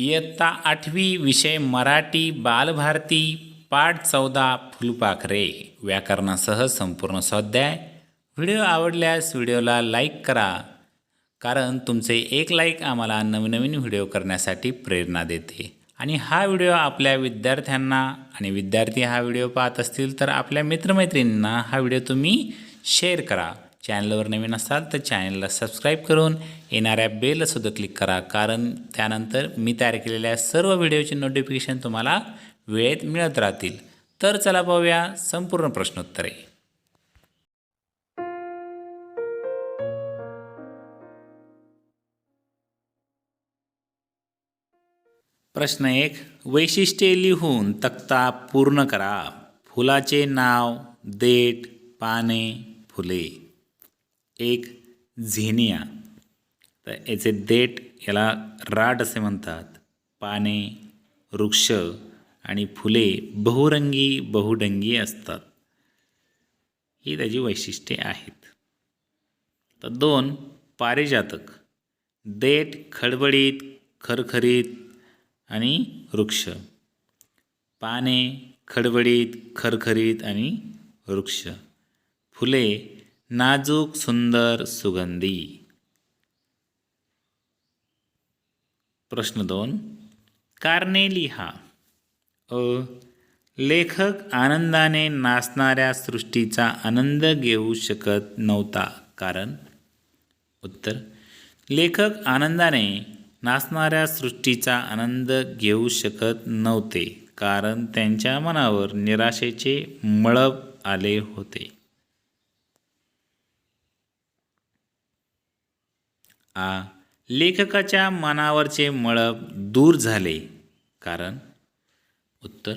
इयत्ता आठवी विषय मराठी बालभारती पाठ चौदा फुलपाखरे. व्याकरणासह संपूर्ण स्वाध्याय. व्हिडिओ आवडल्यास व्हिडिओला लाईक करा. कारण तुमचे एक लाईक आम्हाला नवीन नवीन व्हिडिओ करण्यासाठी प्रेरणा देते. आणि हा व्हिडिओ आपल्या विद्यार्थ्यांना आणि विद्यार्थी हा व्हिडिओ पाहत असतील तर आपल्या मित्रमैत्रिणींना हा व्हिडिओ तुम्ही शेअर करा. चॅनलवर नवीन असाल तर चॅनलला सबस्क्राईब करून येणाऱ्या बेलसुद्धा क्लिक करा. कारण त्यानंतर मी तयार केलेल्या सर्व व्हिडिओचे नोटिफिकेशन तुम्हाला वेळेत मिळत राहतील. तर चला पाहूया संपूर्ण प्रश्नोत्तरे. प्रश्न एक वैशिष्ट्ये लिहून तक्ता पूर्ण करा. फुलाचे नाव देठ पाने फुले. एक झिनिया. तर याचे देठ याला राट असे म्हणतात. पाने वृक्ष आणि फुले बहुरंगी बहुडंगी असतात. ही त्याची वैशिष्ट्ये आहेत. तर दोन पारिजातक. देठ खडबडीत खरखरीत आणि वृक्ष. पाने खडबडीत खरखरीत आणि वृक्ष. फुले नाजूक सुंदर सुगंधी. प्रश्न दोन. कारणे लिहा. अ. लेखक आनंदाने नाचणाऱ्या सृष्टीचा आनंद घेऊ शकत नव्हता कारण? उत्तर. लेखक आनंदाने नाचणाऱ्या सृष्टीचा आनंद घेऊ शकत नव्हते कारण त्यांच्या मनावर निराशेचे मळब आले होते. आ लेखकाच्या मनावरचे मळब दूर झाले. कारण उत्तर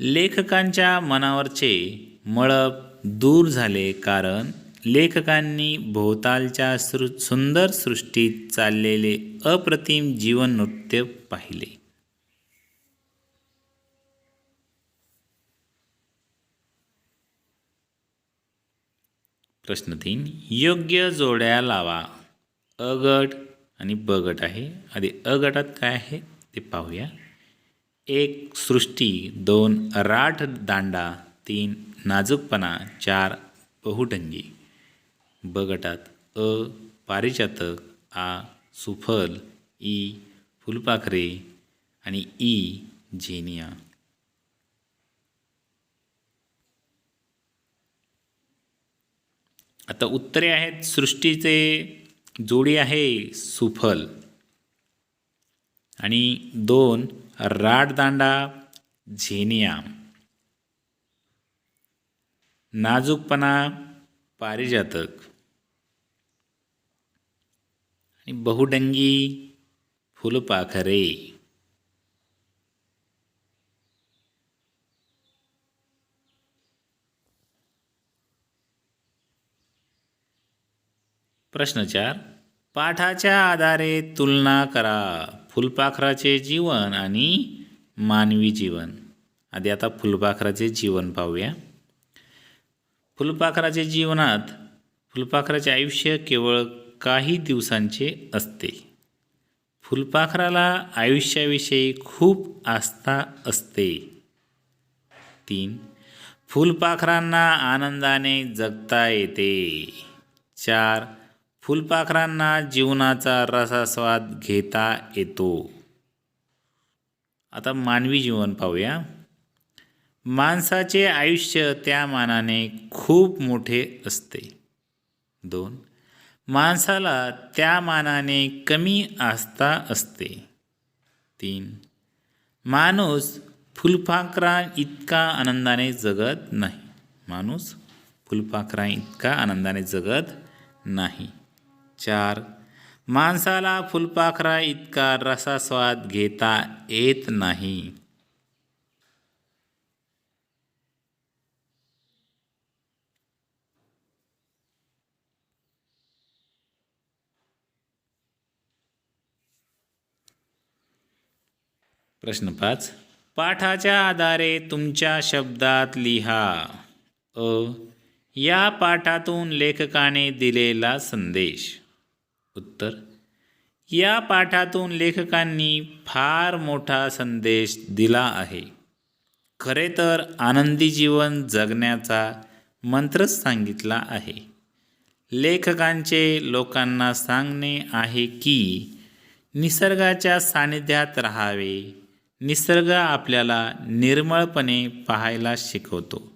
लेखकांच्या मनावरचे मळब दूर झाले कारण लेखकांनी भोवतालच्या सृ सुंदर सृष्टीत चाललेले अप्रतिम जीवन नृत्य पाहिले. प्रश्न तीन योग्य जोड्या लावा. अ गट आणि ब गट आहे. आधी अ गटात काय आहे ते पाहूया. एक सृष्टी दोन राठ दांडा तीन नाजूकपणा चार बहुडंगी ब गटात अ पारिजातक आ सुफल ई फुलपाखरे आणि ई झेनिया. आता उत्तरे आहेत सृष्टीचे जोडी आहे सुफल. आणि दोन राडदांडा झेनिया. नाजूकपणा पारिजातक. आणि बहुडंगी फुलपाखरे. प्रश्न चार पाठाच्या आधारे तुलना करा. फुलपाखराचे जीवन आणि मानवी जीवन. आधी आता फुलपाखराचे जीवन पाहूया. फुलपाखराचे जीवनात फुलपाखराचे आयुष्य केवळ काही दिवसांचे असते. फुलपाखराला आयुष्याविषयी खूप आस्था असते. तीन फुलपाखरांना आनंदाने जगता येते. चार फुलपाखरांना जीवनाचा रसास्वाद घेता येतो. आता मानवी जीवन पाहूया. माणसाचे आयुष्य त्या मानाने खूप मोठे असते. दोन माणसाला त्या मानाने कमी आस्था असते. तीन माणूस फुलपाखरा इतका आनंदाने जगत नाही. माणूस फुलपाखरा इतका आनंदाने जगत नाही. चार माणसाला फुलपाखरा इतका रसास्वाद घेता येत नाही. प्रश्न पाच. पाठाच्या आधारे तुमच्या शब्दात लिहा. अ. या पाठातून लेखकाने दिलेला संदेश. उत्तर. या पाठातून लेखकांनी फार मोठा संदेश दिला आहे. खरे तर आनंदी जीवन जगण्याचा मंत्रच सांगितला आहे. लेखकांचे लोकांना सांगणे आहे की निसर्गाच्या सानिध्यात राहावे निसर्ग आपल्याला निर्मळपणे पाहायला शिकवतो.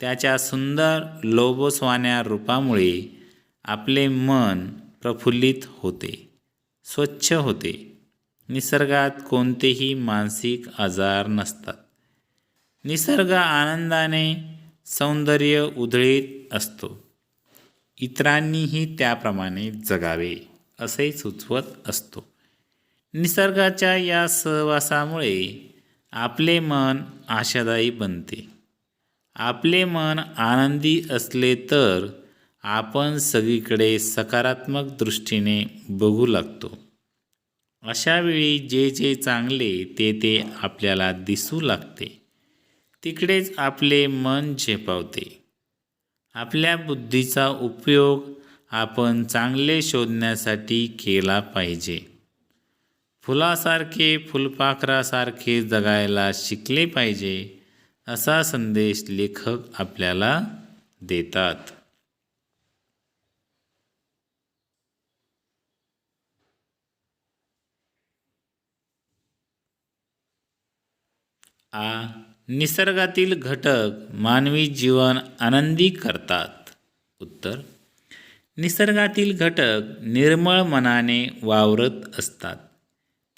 त्याच्या सुंदर लोबोसवान्या रूपामुळे आपले मन प्रफुल्लित होते स्वच्छ होते. निसर्गात कोणतेही मानसिक आजार नसतात. निसर्ग आनंदाने सौंदर्य उधळीत असतो. इतरांनीही त्याप्रमाणे जगावे असे सुचवत असतो. निसर्गाच्या या सहवासामुळे आपले मन आशादायी बनते. आपले मन आनंदी असले तर आपण सगळीकडे सकारात्मक दृष्टीने बघू लागतो. अशावेळी जे जे चांगले ते ते आपल्याला दिसू लागते. तिकडेच आपले मन झेपावते. आपल्या बुद्धीचा उपयोग आपण चांगले शोधण्यासाठी केला पाहिजे. फुलासारखे फुलपाखरासारखे जगायला शिकले पाहिजे असा संदेश लेखक आपल्याला देतात. आ निसर्गातील घटक मानवी जीवन आनंदी करतात. उत्तर निसर्गातील घटक निर्मळ मनाने वावरत असतात.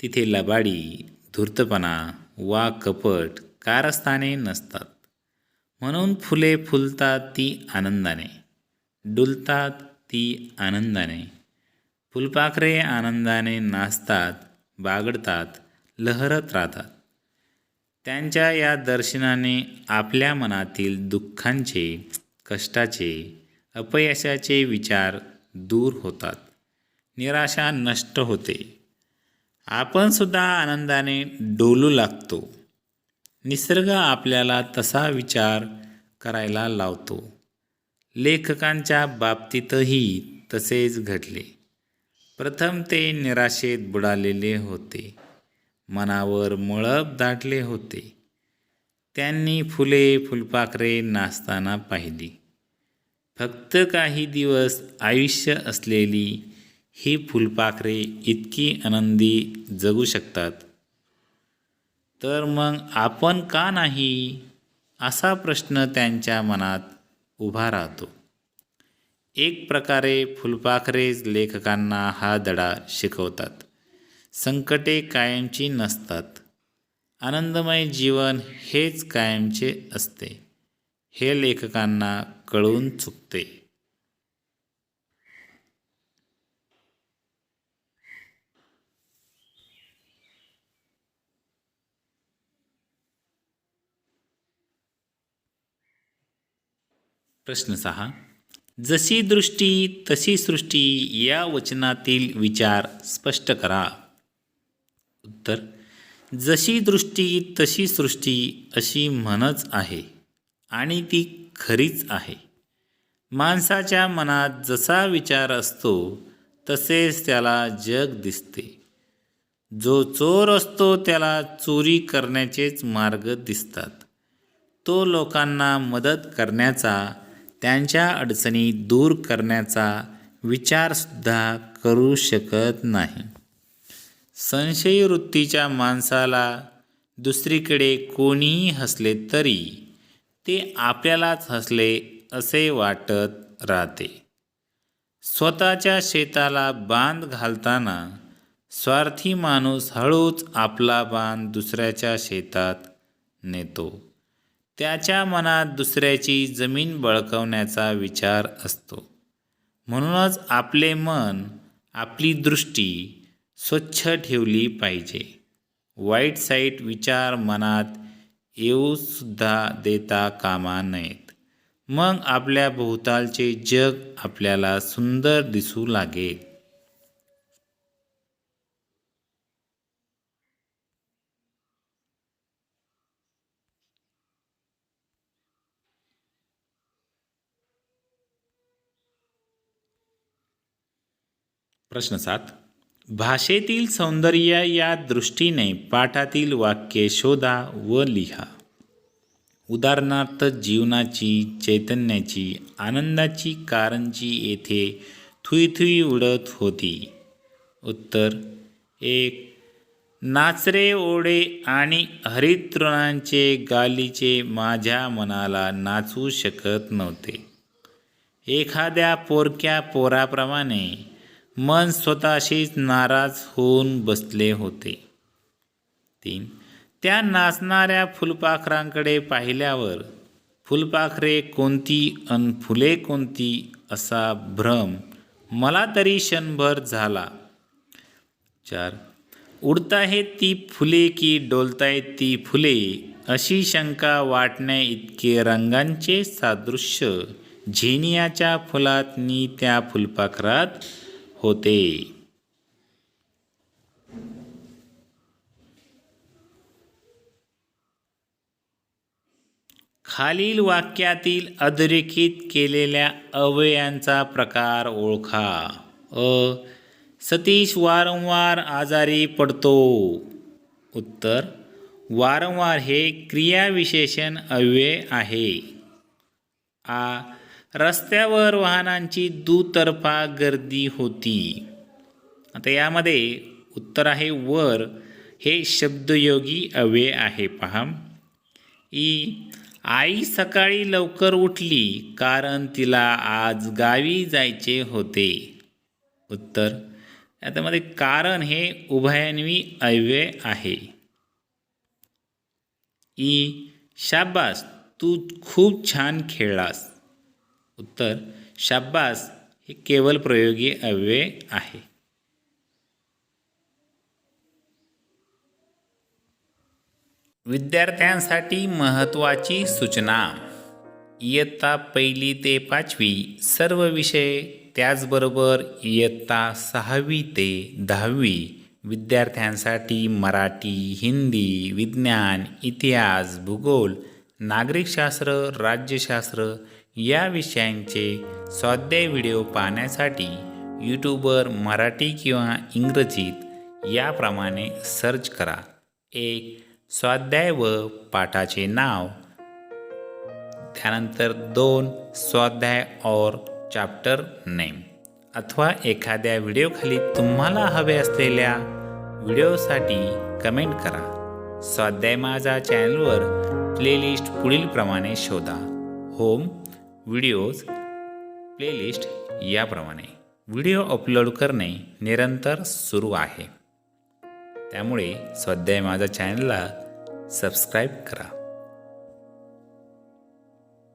तिथे लबाडी धूर्तपणा वा कपट कारस्थाने नसतात. म्हणून फुले फुलतात ती आनंदाने डुलतात ती आनंदाने. फुलपाखरे आनंदाने नाचतात बागडतात लहरत राहतात. त्यांच्या या दर्शनाने आपल्या मनातील दुःखांचे कष्टाचे अपयशाचे विचार दूर होतात. निराशा नष्ट होते. आपण सुद्धा आनंदाने डोलू लागतो. निसर्ग आपल्याला तसा विचार करायला लावतो. लेखकांच्या बाबतीतही तसेच घडले. प्रथम ते निराशेत बुडालेले होते. मनावर मळब दाटले होते. त्यांनी फुले फुलपाखरे नाचताना पाहिली. फक्त काही दिवस आयुष्य असलेली ही फुलपाखरे इतकी आनंदी जगू शकतात. तर मग आपण का नाही? असा प्रश्न त्यांच्या मनात उभा राहतो. एक प्रकारे फुलपाखरेच लेखकांना हा धडा शिकवतात. संकटे कायमची नसतात. आनंदमय जीवन हेच कायमचे असते. हे लेखकांना कळून चुकते. प्रश्न सहा. जशी दृष्टी तशी सृष्टी या वचनातील विचार स्पष्ट करा. उत्तर जशी दृष्टी तशी सृष्टी अशी म्हणच आहे आणि ती खरीच आहे. माणसाच्या मनात जसा विचार असतो तसेच त्याला जग दिसते. जो चोर असतो त्याला चोरी करण्याचेच मार्ग दिसतात. तो लोकांना मदत करण्याचा त्यांच्या अडचणी दूर करण्याचा विचारसुद्धा करू शकत नाही. संशयी वृत्तीच्या माणसाला दुसरीकडे कोणीही हसले तरी ते आपल्यालाच हसले असे वाटत राहते. स्वतःच्या शेताला बांध घालताना स्वार्थी माणूस हळूच आपला बांध दुसऱ्याच्या शेतात नेतो. त्याच्या मनात दुसऱ्याची जमीन बळकवण्याचा विचार असतो. म्हणूनच आपले मन आपली दृष्टी स्वच्छ ठेवली पाहिजे. वाईट साईट विचार मनात येऊसुद्धा देता कामा नयेत. मग आपल्या भोवतालचे जग आपल्याला सुंदर दिसू लागेल. प्रश्न सात. भाषेतील सौंदर्य या दृष्टीने पाठातील वाक्ये शोधा व लिहा. उदाहरणार्थ जीवनाची चैतन्याची आनंदाची कारंजी येथे थुई थुई उडत होती. उत्तर एक नाचरे ओढे आणि हरितृणांचे गालीचे माझ्या मनाला नाचू शकत नव्हते. एखाद्या पोरक्या पोराप्रमाणे मन स्वतःशीच नाराज होऊन बसले होते. तीन त्या नाचणाऱ्या फुलपाखरांकडे पाहिल्यावर फुलपाखरे कोणती अन फुले कोणती असा भ्रम मला तरी क्षणभर झाला. चार उडताहेत ती फुले की डोलतायत ती फुले अशी शंका वाटण्या इतके रंगांचे सादृश्य झेनियाच्या फुलात नी त्या फुलपाखरात होते. खालील वाक्यातील अधोरेखित केलेल्या अवयांचा प्रकार ओळखा. अ. सतीश वारंवार आजारी पडतो. उत्तर. वारंवार हे क्रियाविशेषण अव्यय आहे. आ. रस्त्यावर वाहनांची दुतर्फा गर्दी होती. आता यामध्ये उत्तर आहे वर. हे शब्दयोगी अव्यय आहे पहा. ई आई सकाळी लवकर उठली कारण तिला आज गावी जायचे होते. उत्तर याच्यामध्ये कारण हे उभयान्वी अव्यय आहे. ई शाबास तू खूप छान खेळलास. उत्तर शाब्बास हे केवळ प्रयोगी अव्यय आहे. विद्यार्थ्यांसाठी महत्त्वाची सूचना. इयत्ता पहिली ते पाचवी सर्व विषय त्याचबरोबर इयत्ता सहावी ते दहावी विद्यार्थ्यांसाठी मराठी हिंदी विज्ञान इतिहास भूगोल नागरिकशास्त्र राज्यशास्त्र या विषयांचे स्वाध्याय व्हिडिओ पाहण्यासाठी यूट्यूबवर मराठी किंवा इंग्रजीत याप्रमाणे सर्च करा. एक स्वाध्याय व पाठाचे नाव. त्यानंतर दोन स्वाध्याय और चॅप्टर नेम अथवा एखाद्या व्हिडिओखाली तुम्हाला हवे असलेल्या व्हिडिओसाठी कमेंट करा. स्वाध्याय माझा चॅनलवर प्लेलिस्ट पुढीलप्रमाणे शोधा. होम व्हिडिओज प्लेलिस्ट याप्रमाणे. व्हिडिओ अपलोड करणे निरंतर सुरू आहे. त्यामुळे स्वाध्याय माझ्या चॅनलला सबस्क्राईब करा.